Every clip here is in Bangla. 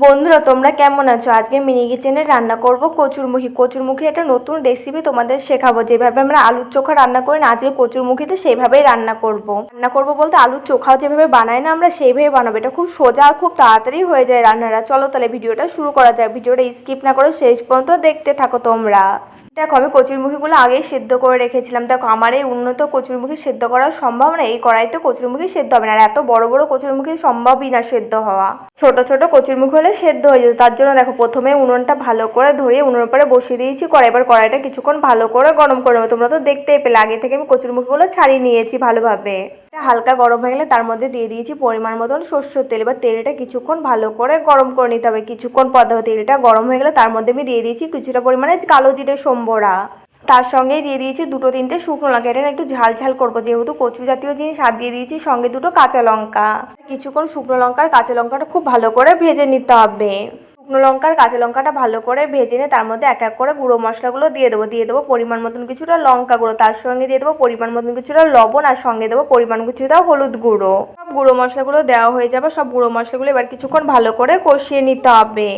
বন্ধুরা, তোমরা কেমন আছো? আজকে মিনি কিচেনে রান্না করব কচুরমুখী। কচুরমুখী একটা নতুন রেসিপি তোমাদের শেখাবো। যেভাবে আমরা আলুর চোখা রান্না করি না, আজকে কচুরমুখীতে সেইভাবেই রান্না করব। রান্না করব বলতে আলুর চোখাও যেভাবে বানাই না, আমরা সেইভাবে বানাবো। এটা খুব সোজা আর খুব তাড়াতাড়ি হয়ে যায় রান্নাটা। চলো তাহলে ভিডিওটা শুরু করা যাক। ভিডিওটা স্কিপ না করে শেষ পর্যন্ত দেখতে থাকো তোমরা। দেখো, আমি কচুরমুখীগুলো আগেই সেদ্ধ করে রেখেছিলাম। দেখো, আমার এই উন্নত কচুরমুখী সেদ্ধ করা সম্ভব না, এই কড়াইতে কচুরমুখী সেদ্ধ হবে না। আর এত বড় বড় কচুরমুখী সম্ভবই না সেদ্ধ হওয়া। ছোট ছোট কচুরমুখী হলে সেদ্ধ হয়ে যেত। তার জন্য দেখো, প্রথমে উনুনটা ভালো করে ধুয়ে উনুনের পরে বসিয়ে দিয়েছি। কড়াই, এবার কড়াইটা কিছুক্ষণ ভালো করে গরম করে নেব। তোমরা তো দেখতেই পেলে, আগে থেকে আমি কচুরমুখীগুলো ছাড়িয়ে নিয়েছি ভালোভাবে। হালকা গরম হয়ে গেলে তার মধ্যে দিয়ে দিয়েছি পরিমাণ মতন সর্ষের তেল। এবার তেলটা কিছুক্ষণ ভালো করে গরম করে নিতে হবে। কিছুক্ষণ পর দেখো তেলটা গরম হয়ে গেলে তার মধ্যে আমি দিয়ে দিয়েছি কিছুটা পরিমাণে কালো জিরে সম্বরা। তার সঙ্গেই দিয়ে দিয়েছি দুটো তিনটে শুকনো লঙ্কা। এটা একটু ঝাল ঝাল করব। যেহেতু কচু জাতীয় জিনিস আর দিয়ে দিয়েছি সঙ্গে দুটো কাঁচা লঙ্কা। কিছুক্ষণ শুকনো লঙ্কা আর কাঁচা লঙ্কাটা খুব ভালো করে ভেজে নিতে হবে। শুকনো লঙ্কার, কাঁচা লঙ্কাটা ভালো করে ভেজে নিয়ে তার মধ্যে এক এক করে গুঁড়ো মশলাগুলো দিয়ে দেবো দিয়ে দেবো পরিমাণ মতন কিছুটা লঙ্কা গুঁড়ো। তার সঙ্গে দিয়ে দেবো পরিমাণ মতন কিছুটা লবণ আর সঙ্গে দেবো পরিমাণ কিছুটা হলুদ গুঁড়ো। সব গুঁড়ো মশলাগুলো দেওয়া হয়ে যাবে, সব গুঁড়ো মশলাগুলো এবার কিছুক্ষণ ভালো করে কষিয়ে নিতে হবে।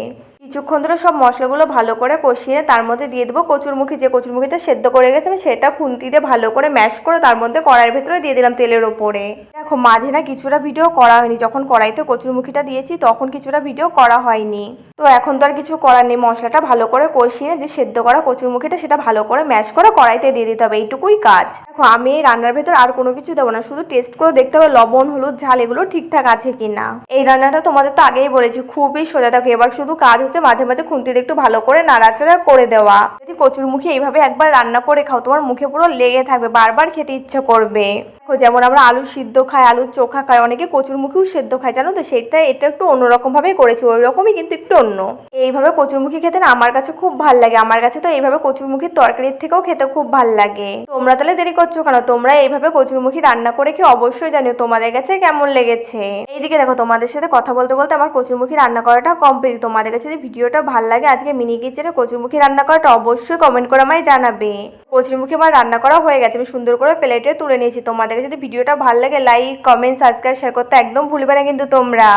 কিছুক্ষণ ধরে সব মশলাগুলো ভালো করে কষিয়ে তার মধ্যে দিয়ে দেবো কচুরমুখী, যে কচুরমুখীটা সেদ্ধ করে গেছে আমি সেটা খুন্তি দিয়ে ভালো করে ম্যাশ করে তার মধ্যে কড়াইয়ের ভেতরে দিয়ে দিলাম তেলের ওপরে। দেখো, মাঝে না কিছুটা ভিডিও করা হয়নি। যখন কড়াইতে কচুরমুখীটা দিয়েছি, তখন কিছুটা ভিডিও করা হয়নি। তো এখন তো আর কিছু করার নেই। মশলাটা ভালো করে কষিয়ে যে সেদ্ধ করা কচুরমুখীটা, সেটা ভালো করে ম্যাশ করে কড়াইতে দিয়ে দিতে হবে। এইটুকুই কাজ। দেখো, আমি এই রান্নার ভেতর আর কোনো কিছু দেবো না। শুধু টেস্ট করে দেখতে হবে, লবণ, হলুদ, ঝাল, এগুলো ঠিকঠাক আছে কিনা। এই রান্নাটা তোমাদের তো আগেই বলেছি, খুবই সোজা। দেখো, এবার শুধু কাজ হচ্ছে মাঝে মাঝে খুন্তিতে একটু ভালো করে নাড়াচাড়া করে দেওয়া। যদি কচুরমুখী এইভাবে একবার রান্না করে খাও, তোমার মুখে পুরো লেগে থাকবে, বারবার খেতে ইচ্ছে করবে। দেখো, যেমন আমরা আলু সিদ্ধ খাই আলুর চোখা খায় অনেকে কচুরমুখীও সেদ্ধ খায়, জানো তো? সেটা, এটা একটু অন্যরকম ভাবে করেছি ওই রকমই কিন্তু একটু অন্য। এইভাবে কচুরমুখী খেতে না আমার কাছে খুব ভালো লাগে। আমার কাছে তো এইভাবে কচুরমুখীর তরকারির থেকেও খেতে খুব ভালো লাগে। তোমরা তাহলে দেরি করছ কেন? তোমরা এইভাবে কচুরমুখী রান্না করে খেয়ে অবশ্যই জানিও তোমাদের কাছে কেমন লেগেছে। এইদিকে দেখো, তোমাদের সাথে কথা বলতে বলতে আমার কচুরমুখী রান্না করাটা কমপ্লিট তোমাদের কাছে যদি ভিডিওটা ভালো লাগে, আজকে মিনি কিচেনে কচুরমুখী রান্না করাটা অবশ্যই কমেন্ট করে আমায় জানাবে। কচুরমুখী আমার রান্না করা হয়ে গেছে, আমি সুন্দর করে প্লেটে তুলে নিয়েছি। তোমাদের কাছে যদি ভিডিওটা ভালো লাগে লাইক কমেন্ট সাবস্ক্রাইব শেয়ার করতে একদম ভুলবে না কিন্তু তোমরা।